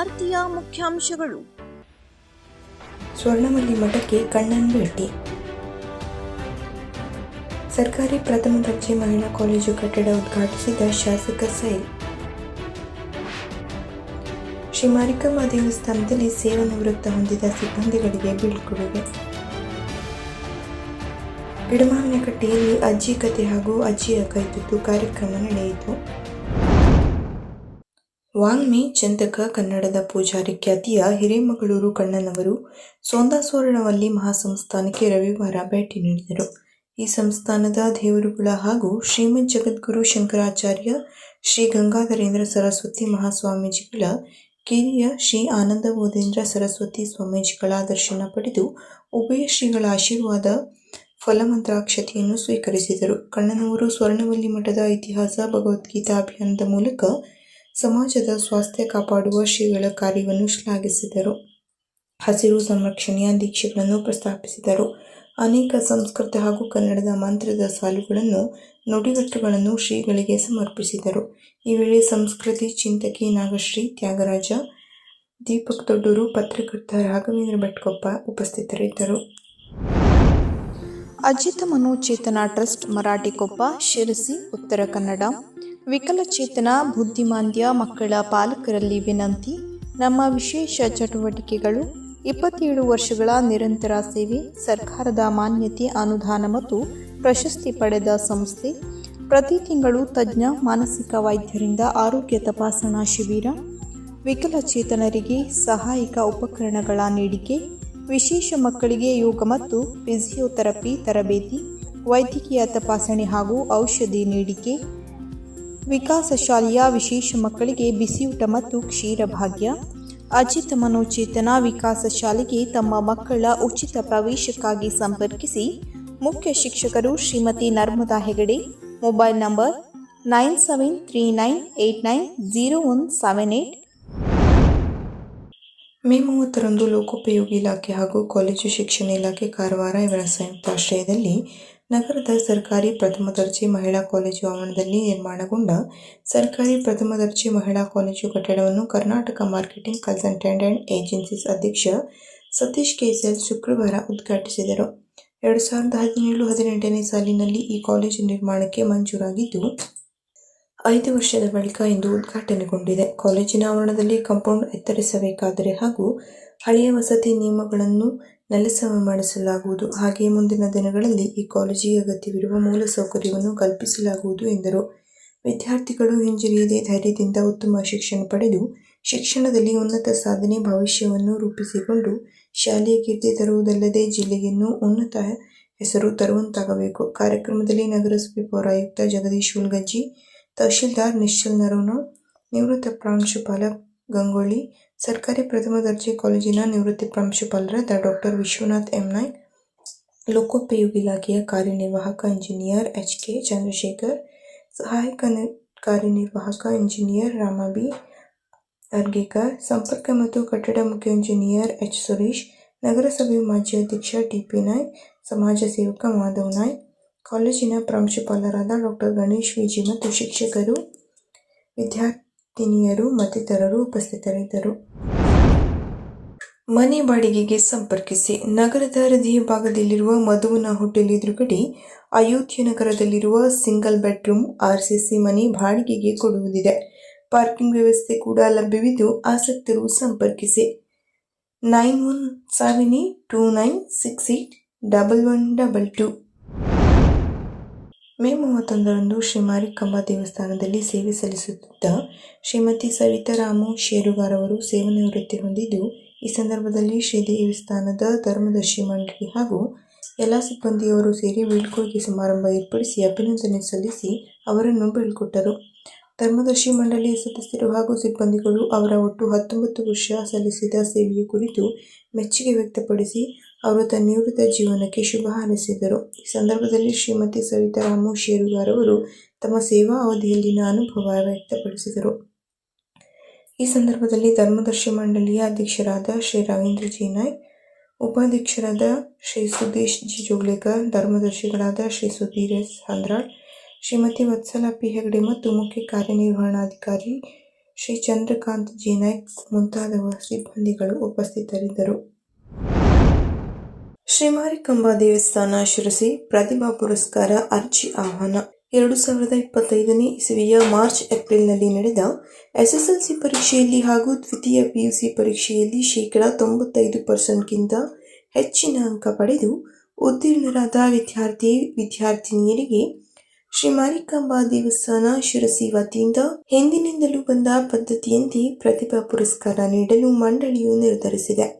ವಾರ್ತೆಯ ಮುಖ್ಯಾಂಶಗಳು. ಸ್ವರ್ಣಮಲ್ಲಿ ಮಠಕ್ಕೆ ಕಣ್ಣನ್ ಭೇಟಿ ಸರ್ಕಾರಿ ಪ್ರಥಮ ದರ್ಜೆ ಮಹಿಳಾ ಕಾಲೇಜು ಕಟ್ಟಡ ಉದ್ಘಾಟಿಸಿದ ಶಾಸಕ ಸೈಲ್ ಶ್ರೀ ಮಾರಿಕಮ್ಮ ದೇವಸ್ಥಾನದಲ್ಲಿ ಸೇವಾ ನಿವೃತ್ತ ಹೊಂದಿದ ಸಿಬ್ಬಂದಿಗಳಿಗೆ ಬೀಳ್ಕೊಡುಗೆ ಗಿಡಮಾವಿನಕಟ್ಟೆಯಲ್ಲಿ ಅಜ್ಜಿ ಕತೆ ಹಾಗೂ ಅಜ್ಜಿಯ ಕೈತುತ್ತು ಕಾರ್ಯಕ್ರಮ ನಡೆಯಿತು. ವಾಲ್ಮಿ ಚಂದಕ ಕನ್ನಡದ ಪೂಜಾರಿ ಖ್ಯಾತಿಯ ಹಿರೇಮಗಳೂರು ಕಣ್ಣನವರು ಸೋಂದಾಸೋರಣವಲ್ಲಿ ಮಹಾಸಂಸ್ಥಾನಕ್ಕೆ ರವಿವಾರ ಭೇಟಿ ನೀಡಿದರು. ಈ ಸಂಸ್ಥಾನದ ದೇವರುಗಳ ಹಾಗೂ ಶ್ರೀಮದ್ ಜಗದ್ಗುರು ಶಂಕರಾಚಾರ್ಯ ಶ್ರೀ ಗಂಗಾಧರೇಂದ್ರ ಸರಸ್ವತಿ ಮಹಾಸ್ವಾಮೀಜಿಗಳ ಕಿರಿಯ ಶ್ರೀ ಆನಂದಬೋಧೇಂದ್ರ ಸರಸ್ವತಿ ಸ್ವಾಮೀಜಿಗಳ ದರ್ಶನ ಪಡೆದು ಉಭಯ ಶ್ರೀಗಳ ಆಶೀರ್ವಾದ ಫಲಮಂತ್ರಾಕ್ಷತೆಯನ್ನು ಸ್ವೀಕರಿಸಿದರು. ಕಣ್ಣನವರು ಸ್ವರ್ಣವಲ್ಲಿ ಮಠದ ಇತಿಹಾಸ ಭಗವದ್ಗೀತಾ ಅಭಿಯಾನದ ಮೂಲಕ ಸಮಾಜದ ಸ್ವಾಸ್ಥ್ಯ ಕಾಪಾಡುವ ಶ್ರೀಗಳ ಕಾರ್ಯವನ್ನು ಶ್ಲಾಘಿಸಿದರು. ಹಸಿರು ಸಂರಕ್ಷಣೆಯ ದೀಕ್ಷೆಗಳನ್ನು ಪ್ರಸ್ತಾಪಿಸಿದರು. ಅನೇಕ ಸಂಸ್ಕೃತ ಹಾಗೂ ಕನ್ನಡದ ಮಂತ್ರದ ಸಾಲುಗಳನ್ನು, ನುಡಿಗಟ್ಟುಗಳನ್ನು ಶ್ರೀಗಳಿಗೆ ಸಮರ್ಪಿಸಿದರು. ಈ ವೇಳೆ ಸಂಸ್ಕೃತಿ ಚಿಂತಕಿ ನಾಗಶ್ರೀ, ತ್ಯಾಗರಾಜ, ದೀಪಕ್ ದೊಡ್ಡೂರು, ಪತ್ರಕರ್ತ ರಾಘವೇಂದ್ರ ಭಟ್ಕೊಪ್ಪ ಉಪಸ್ಥಿತರಿದ್ದರು. ಅಜಿತ ಮನೋಚೇತನ ಟ್ರಸ್ಟ್ ಮರಾಠಿಕೊಪ್ಪ ಶಿರಸಿ, ಉತ್ತರ ಕನ್ನಡ. ವಿಕಲಚೇತನ, ಬುದ್ಧಿಮಾಂದ್ಯ ಮಕ್ಕಳ ಪಾಲಕರಲ್ಲಿ ವಿನಂತಿ, ನಮ್ಮ ವಿಶೇಷ ಚಟುವಟಿಕೆಗಳು, ಇಪ್ಪತ್ತೇಳು ವರ್ಷಗಳ ನಿರಂತರ ಸೇವೆ, ಸರ್ಕಾರದ ಮಾನ್ಯತೆ, ಅನುದಾನ ಮತ್ತು ಪ್ರಶಸ್ತಿ ಪಡೆದ ಸಂಸ್ಥೆ, ಪ್ರತಿ ತಿಂಗಳು ತಜ್ಞ ಮಾನಸಿಕ ವೈದ್ಯರಿಂದ ಆರೋಗ್ಯ ತಪಾಸಣಾ ಶಿಬಿರ, ವಿಕಲಚೇತನರಿಗೆ ಸಹಾಯಕ ಉಪಕರಣಗಳ ನೀಡಿಕೆ, ವಿಶೇಷ ಮಕ್ಕಳಿಗೆ ಯೋಗ ಮತ್ತು ಫಿಸಿಯೋಥೆರಪಿ ತರಬೇತಿ, ವೈದ್ಯಕೀಯ ತಪಾಸಣೆ ಹಾಗೂ ಔಷಧಿ ನೀಡಿಕೆ ವಿಕಾಸ ಶಾಲೆಯ ವಿಶೇಷ ಮಕ್ಕಳಿಗೆ ಬಿಸಿಯೂಟ ಮತ್ತು ಕ್ಷೀರಭಾಗ್ಯ ಅಜಿತ್ ಮನೋಚೇತನ ವಿಕಾಸ ಶಾಲೆಗೆ ತಮ್ಮ ಮಕ್ಕಳ ಉಚಿತ ಪ್ರವೇಶಕ್ಕಾಗಿ ಸಂಪರ್ಕಿಸಿ. ಮುಖ್ಯ ಶಿಕ್ಷಕರು Shrimati Narmada Hegde. Mobile number nine seven three nine eight nine zero one seven eight May ಮೂವತ್ತರಂದು ಲೋಕೋಪಯೋಗಿ ಇಲಾಖೆ ಹಾಗೂ ಕಾಲೇಜು ಶಿಕ್ಷಣ ಇಲಾಖೆ ಕಾರವಾರ ಇವರ ಸಂಯುಕ್ತ ಆಶ್ರಯದಲ್ಲಿ ನಗರದ ಸರ್ಕಾರಿ ಪ್ರಥಮ ದರ್ಜೆ ಮಹಿಳಾ ಕಾಲೇಜು ಆವರಣದಲ್ಲಿ ನಿರ್ಮಾಣಗೊಂಡ ಸರ್ಕಾರಿ ಪ್ರಥಮ ದರ್ಜೆ ಮಹಿಳಾ ಕಾಲೇಜು ಕಟ್ಟಡವನ್ನು Karnataka marketing consultant and agencies ಅಧ್ಯಕ್ಷ ಸತೀಶ್ ಕೇಸಲ್ ಶುಕ್ರವಾರ ಉದ್ಘಾಟಿಸಿದರು. ಎರಡು ಸಾವಿರದ ಹದಿನೇಳು, ಹದಿನೆಂಟನೇ ಸಾಲಿನಲ್ಲಿ ಈ ಕಾಲೇಜು ನಿರ್ಮಾಣಕ್ಕೆ ಮಂಜೂರಾಗಿದ್ದು ಐದು ವರ್ಷದ ಬಳಿಕ ಇಂದು ಉದ್ಘಾಟನೆಗೊಂಡಿದೆ. ಕಾಲೇಜಿನ ಆವರಣದಲ್ಲಿ ಕಾಂಪೌಂಡ್ ಎತ್ತರಿಸಬೇಕಾದರೆ ಹಾಗೂ ಹಳೆಯ ವಸತಿ ನಿಯಮಗಳನ್ನು ನೆಲಸಮ ಮಾಡಿಸಲಾಗುವುದು. ಹಾಗೆಯೇ ಮುಂದಿನ ದಿನಗಳಲ್ಲಿ ಈ ಕಾಲೇಜಿಗೆ ಅಗತ್ಯವಿರುವ ಮೂಲಸೌಕರ್ಯವನ್ನು ಕಲ್ಪಿಸಲಾಗುವುದು ಎಂದರು. ವಿದ್ಯಾರ್ಥಿಗಳು ಹಿಂಜರಿಯದೆ ಧೈರ್ಯದಿಂದ ಉತ್ತಮ ಶಿಕ್ಷಣ ಪಡೆದು ಶಿಕ್ಷಣದಲ್ಲಿ ಉನ್ನತ ಸಾಧನೆ ಭವಿಷ್ಯವನ್ನು ರೂಪಿಸಿಕೊಂಡು ಶಾಲೆಯ ಕೀರ್ತಿ ತರುವುದಲ್ಲದೆ ಜಿಲ್ಲೆಯನ್ನು ಉನ್ನತ ಹೆಸರು ತರುವಂತಾಗಬೇಕು. ಕಾರ್ಯಕ್ರಮದಲ್ಲಿ ನಗರಸಭೆ ಪೌರಾಯುಕ್ತ ಜಗದೀಶ್ ಉಲ್ಗಜ್ಜಿ ತಹಶೀಲ್ದಾರ್ ನಿಶ್ಚಲ್ ನರೋನ, ನಿವೃತ್ತ ಪ್ರಾಂಶುಪಾಲ ಗಂಗೊಳ್ಳಿ, ಸರ್ಕಾರಿ ಪ್ರಥಮ ದರ್ಜೆ ಕಾಲೇಜಿನ ನಿವೃತ್ತ ಪ್ರಾಂಶುಪಾಲರಾದ ಡಾಕ್ಟರ್ ವಿಶ್ವನಾಥ್ ಎಂ. ನಾಯ್ಕ್, ಲೋಕೋಪಯೋಗಿ ಇಲಾಖೆಯ ಕಾರ್ಯನಿರ್ವಾಹಕ ಇಂಜಿನಿಯರ್ ಎಚ್. ಕೆ. ಚಂದ್ರಶೇಖರ್, ಸಹಾಯಕ ಕಾರ್ಯನಿರ್ವಾಹಕ ಇಂಜಿನಿಯರ್ ರಾಮ ಬಿ ಅರ್ಗೇಕರ್, ಸಂಪರ್ಕ ಮತ್ತು ಕಟ್ಟಡ ಮುಖ್ಯ ಇಂಜಿನಿಯರ್ ಎಚ್. ಸುರೇಶ್, ನಗರಸಭೆ ಮಾಜಿ ಅಧ್ಯಕ್ಷ ಟಿಪಿ ನಾಯ್ಕ್, ಸಮಾಜ ಸೇವಕ ಮಾಧವ್ ನಾಯ್ಕ್ ಕಾಲೇಜಿನ ಪ್ರಾಂಶುಪಾಲರಾದ ಡಾಕ್ಟರ್ ಗಣೇಶ್ ವಿಜಿ ಮತ್ತು ಶಿಕ್ಷಕರು, ವಿದ್ಯಾರ್ಥಿನಿಯರು, ಮತ್ತಿತರರು ಉಪಸ್ಥಿತರಿದ್ದರು. ಮನೆ ಬಾಡಿಗೆಗೆ ಸಂಪರ್ಕಿಸಿ. ನಗರದ ಹೃದಯ ಭಾಗದಲ್ಲಿರುವ ಮಧುವನ ಹೋಟೆಲ್ ಎದುರುಗಡೆ ಅಯೋಧ್ಯ ನಗರದಲ್ಲಿರುವ ಸಿಂಗಲ್ ಬೆಡ್ರೂಮ್ ಆರ್ಸಿಸಿ ಮನೆ ಬಾಡಿಗೆಗೆ ಕೊಡುವುದಿದೆ. ಪಾರ್ಕಿಂಗ್ ವ್ಯವಸ್ಥೆ ಕೂಡ ಲಭ್ಯವಿದ್ದು ಆಸಕ್ತರು ಸಂಪರ್ಕಿಸಿ. Nine one seven eight two nine six eight double one double two May ಮೂವತ್ತೊಂದರಂದು ಶ್ರೀ ಮಾರಿಕಂಬ ದೇವಸ್ಥಾನದಲ್ಲಿ ಸೇವೆ ಸಲ್ಲಿಸುತ್ತಿದ್ದ ಶ್ರೀಮತಿ ಸವಿತಾರಾಮು ಶೇರುಗಾರ್ ಅವರು ಸೇವಾ ನಿವೃತ್ತಿ ಹೊಂದಿದ್ದು, ಈ ಸಂದರ್ಭದಲ್ಲಿ ಶ್ರೀ ದೇವಸ್ಥಾನದ ಧರ್ಮದರ್ಶಿ ಮಂಡಳಿ ಹಾಗೂ ಎಲ್ಲ ಸಿಬ್ಬಂದಿಯವರು ಸೇರಿ ಬೀಳ್ಕೊಡುಗೆ ಸಮಾರಂಭ ಏರ್ಪಡಿಸಿ ಅಭಿನಂದನೆ ಸಲ್ಲಿಸಿ ಅವರನ್ನು ಬೀಳ್ಕೊಟ್ಟರು. ಧರ್ಮದರ್ಶಿ ಮಂಡಳಿಯ ಸದಸ್ಯರು ಹಾಗೂ ಸಿಬ್ಬಂದಿಗಳು ಅವರ ಒಟ್ಟು ಹತ್ತೊಂಬತ್ತು ವರ್ಷ ಸಲ್ಲಿಸಿದ ಸೇವೆಯ ಕುರಿತು ಮೆಚ್ಚುಗೆ ವ್ಯಕ್ತಪಡಿಸಿ ಅವರ ನಿವೃತ್ತ ಜೀವನಕ್ಕೆ ಶುಭ ಹಾರೈಸಿದರು. ಈ ಸಂದರ್ಭದಲ್ಲಿ ಶ್ರೀಮತಿ ಸವಿತಾರಾಮು ಶೇರುಗಾರ್ ಅವರು ತಮ್ಮ ಸೇವಾ ಅವಧಿಯಲ್ಲಿನ ಅನುಭವ ವ್ಯಕ್ತಪಡಿಸಿದರು. ಈ ಸಂದರ್ಭದಲ್ಲಿ ಧರ್ಮದರ್ಶಿ ಮಂಡಳಿಯ ಅಧ್ಯಕ್ಷರಾದ ಶ್ರೀ ರವೀಂದ್ರ ಜಿ. ಉಪಾಧ್ಯಕ್ಷರಾದ ಶ್ರೀ ಸುದೇಶ್ ಜಿ. ಜೋಗ್ಲೇಕರ್, ಧರ್ಮದರ್ಶಿಗಳಾದ ಶ್ರೀ ಸುಧೀರ್ ಎಸ್ ಹಂದ್ರಾಳ್, ಶ್ರೀಮತಿ ವತ್ಸಲಾ ಪಿ ಹೆಗಡೆ ಮತ್ತು ಮುಖ್ಯ ಕಾರ್ಯನಿರ್ವಹಣಾಧಿಕಾರಿ ಶ್ರೀ ಚಂದ್ರಕಾಂತ್ ಜಿ. ನಾಯ್ಕ್ ಮುಂತಾದವ ಸಿಬ್ಬಂದಿಗಳು ಉಪಸ್ಥಿತರಿದ್ದರು. ಶ್ರೀ ಮಾರಿಕಾಂಬಾ ದೇವಸ್ಥಾನ ಶಿರಸಿ ಪ್ರತಿಭಾ ಪುರಸ್ಕಾರ ಅರ್ಜಿ ಆಹ್ವಾನ. ಎರಡು ಸಾವಿರದ ಇಪ್ಪತ್ತೈದನೇ ಇಸವಿಯ ಮಾರ್ಚ್ ಏಪ್ರಿಲ್ನಲ್ಲಿ ನಡೆದ ಎಸ್ಎಸ್ಎಲ್ಸಿ ಪರೀಕ್ಷೆಯಲ್ಲಿ ಹಾಗೂ ದ್ವಿತೀಯ ಪಿಯುಸಿ ಪರೀಕ್ಷೆಯಲ್ಲಿ ಶೇಕಡಾ ತೊಂಬತ್ತೈದು ಪರ್ಸೆಂಟ್ಗಿಂತ ಹೆಚ್ಚಿನ ಅಂಕ ಪಡೆದು ಉತ್ತೀರ್ಣರಾದ ವಿದ್ಯಾರ್ಥಿ ವಿದ್ಯಾರ್ಥಿನಿಯರಿಗೆ ಶ್ರೀ ಮಾರಿಕಾಂಬಾ ದೇವಸ್ಥಾನ ಶಿರಸಿ ವತಿಯಿಂದ ಹಿಂದಿನಿಂದಲೂ ಬಂದ ಪದ್ಧತಿಯಂತೆ ಪ್ರತಿಭಾ ಪುರಸ್ಕಾರ ನೀಡಲು ಮಂಡಳಿಯು ನಿರ್ಧರಿಸಿದೆ.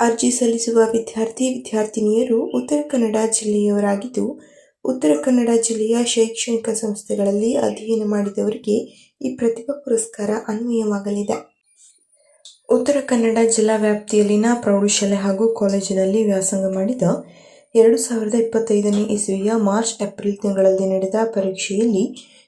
ಅರ್ಜಿ ಸಲ್ಲಿಸುವ ವಿದ್ಯಾರ್ಥಿ, ವಿದ್ಯಾರ್ಥಿನಿಯರು ಉತ್ತರ ಕನ್ನಡ ಜಿಲ್ಲೆಯವರಾಗಿದ್ದು, ಉತ್ತರ ಕನ್ನಡ ಜಿಲ್ಲೆಯ ಶೈಕ್ಷಣಿಕ ಸಂಸ್ಥೆಗಳಲ್ಲಿ ಅಧ್ಯಯನ ಮಾಡಿದವರಿಗೆ ಈ ಪ್ರತಿಭಾ ಪುರಸ್ಕಾರ ಅನ್ವಯವಾಗಲಿದೆ. ಉತ್ತರ ಕನ್ನಡ ಜಿಲ್ಲಾ ವ್ಯಾಪ್ತಿಯಲ್ಲಿನ ಪ್ರೌಢಶಾಲೆ ಹಾಗೂ ಕಾಲೇಜಿನಲ್ಲಿ ವ್ಯಾಸಂಗ ಮಾಡಿದ ಎರಡು ಸಾವಿರದ ಇಪ್ಪತ್ತೈದನೇ ಇಸವಿಯ ಮಾರ್ಚ್, ಏಪ್ರಿಲ್ ತಿಂಗಳಲ್ಲಿ ನಡೆದ ಪರೀಕ್ಷೆಯಲ್ಲಿ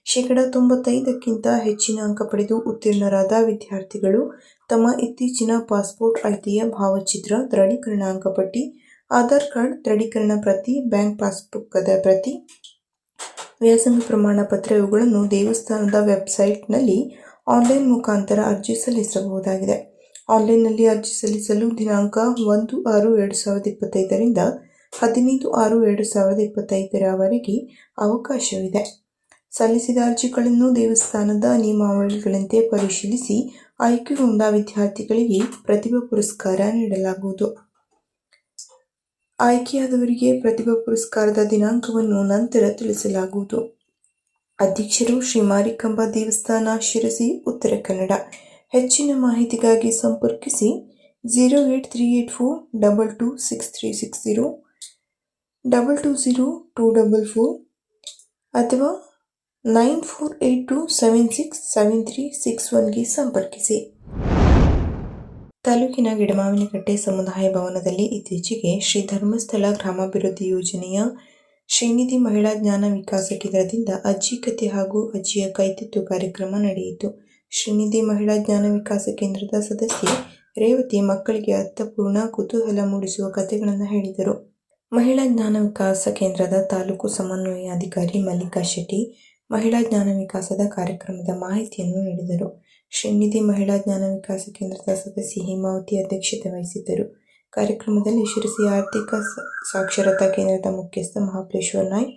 ಶೇಕಡ ತೊಂಬತ್ತೈದಕ್ಕಿಂತ ಹೆಚ್ಚಿನ ಅಂಕ ಪಡೆದು ಉತ್ತೀರ್ಣರಾದ ವಿದ್ಯಾರ್ಥಿಗಳು ತಮ್ಮ ಇತ್ತೀಚಿನ ಪಾಸ್ಪೋರ್ಟ್ ಅಳತೆಯ ಭಾವಚಿತ್ರ ದೃಢೀಕರಣ ಅಂಕಪಟ್ಟಿ, ಆಧಾರ್ ಕಾರ್ಡ್ ದೃಢೀಕರಣ ಪ್ರತಿ, ಬ್ಯಾಂಕ್ ಪಾಸ್ಬುಕ್ಕದ ಪ್ರತಿ, ವ್ಯಾಸಂಗ ಪ್ರಮಾಣ ಪತ್ರ ಇವುಗಳನ್ನು ದೇವಸ್ಥಾನದ ವೆಬ್ಸೈಟ್ನಲ್ಲಿ ಆನ್ಲೈನ್ ಮುಖಾಂತರ ಅರ್ಜಿ ಸಲ್ಲಿಸಬಹುದಾಗಿದೆ. ಆನ್ಲೈನ್ನಲ್ಲಿ ಅರ್ಜಿ ಸಲ್ಲಿಸಲು ದಿನಾಂಕ ಒಂದು ಆರು ಎರಡು ಸಾವಿರದ ಇಪ್ಪತ್ತೈದರಿಂದ ಹದಿನೈದು ಆರು ಎರಡು ಸಾವಿರದ ಇಪ್ಪತ್ತೈದರವರೆಗೆ ಅವಕಾಶವಿದೆ. ಸಲ್ಲಿಸಿದ ಅರ್ಜಿಗಳನ್ನು ದೇವಸ್ಥಾನದ ನಿಯಮಾವಳಿಗಳಂತೆ ಪರಿಶೀಲಿಸಿ ಆಯ್ಕೆಗೊಂಡ ವಿದ್ಯಾರ್ಥಿಗಳಿಗೆ ಪ್ರತಿಭಾ ಪುರಸ್ಕಾರ ನೀಡಲಾಗುವುದು. ಆಯ್ಕೆಯಾದವರಿಗೆ ಪ್ರತಿಭಾ ಪುರಸ್ಕಾರದ ದಿನಾಂಕವನ್ನು ನಂತರ ತಿಳಿಸಲಾಗುವುದು. ಅಧ್ಯಕ್ಷರು ಶ್ರೀ ಮಾರಿಕಂಬ ದೇವಸ್ಥಾನ, ಶಿರಸಿ, ಉತ್ತರ ಕನ್ನಡ. ಹೆಚ್ಚಿನ ಮಾಹಿತಿಗಾಗಿ ಸಂಪರ್ಕಿಸಿ zero eight three eight four double two six three six zero double two zero two double four ಅಥವಾ nine four eight two seven six seven three six ಒನ್ಗೆ ಸಂಪರ್ಕಿಸಿ. ತಾಲೂಕಿನ ಗಿಡಮಾವಿನಕಟ್ಟೆ ಸಮುದಾಯ ಭವನದಲ್ಲಿ ಇತ್ತೀಚೆಗೆ ಶ್ರೀ ಧರ್ಮಸ್ಥಳ ಗ್ರಾಮಾಭಿವೃದ್ಧಿ ಯೋಜನೆಯ ಶ್ರೀನಿಧಿ ಮಹಿಳಾ ಜ್ಞಾನ ವಿಕಾಸ ಕೇಂದ್ರದಿಂದ ಅಜ್ಜಿ ಕಥೆ ಹಾಗೂ ಅಜ್ಜಿಯ ಕೈತಿತ್ತು ಕಾರ್ಯಕ್ರಮ ನಡೆಯಿತು. ಶ್ರೀನಿಧಿ ಮಹಿಳಾ ಜ್ಞಾನ ವಿಕಾಸ ಕೇಂದ್ರದ ಸದಸ್ಯೆ ರೇವತಿ ಮಕ್ಕಳಿಗೆ ಅರ್ಥಪೂರ್ಣ ಕುತೂಹಲ ಮೂಡಿಸುವ ಕಥೆಗಳನ್ನು ಹೇಳಿದರು. ಮಹಿಳಾ ಜ್ಞಾನ ವಿಕಾಸ ಕೇಂದ್ರದ ತಾಲೂಕು ಸಮನ್ವಯ ಅಧಿಕಾರಿ ಮಲ್ಲಿಕಾ ಶೆಟ್ಟಿ ಮಹಿಳಾ ಜ್ಞಾನ ವಿಕಾಸದ ಕಾರ್ಯಕ್ರಮದ ಮಾಹಿತಿಯನ್ನು ನೀಡಿದರು. ಶ್ರೀನಿಧಿ ಮಹಿಳಾ ಜ್ಞಾನ ವಿಕಾಸ ಕೇಂದ್ರದ ಸದಸ್ಯೆ ಹೇಮಾವತಿ ಅಧ್ಯಕ್ಷತೆ ವಹಿಸಿದ್ದರು. ಕಾರ್ಯಕ್ರಮದಲ್ಲಿ ಶಿರಸಿ ಆರ್ಥಿಕ ಸಾಕ್ಷರತಾ ಕೇಂದ್ರದ ಮುಖ್ಯಸ್ಥ ಮಹಾಬಲೇಶ್ವರ ನಾಯ್,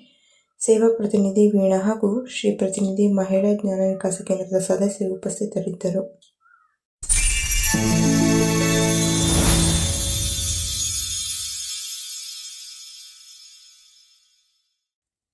ಸೇವಾ ಪ್ರತಿನಿಧಿ ವೀಣಾ ಹಾಗೂ ಶ್ರೀ ಪ್ರತಿನಿಧಿ ಮಹಿಳಾ ಜ್ಞಾನ ವಿಕಾಸ ಕೇಂದ್ರದ ಸದಸ್ಯರು ಉಪಸ್ಥಿತರಿದ್ದರು.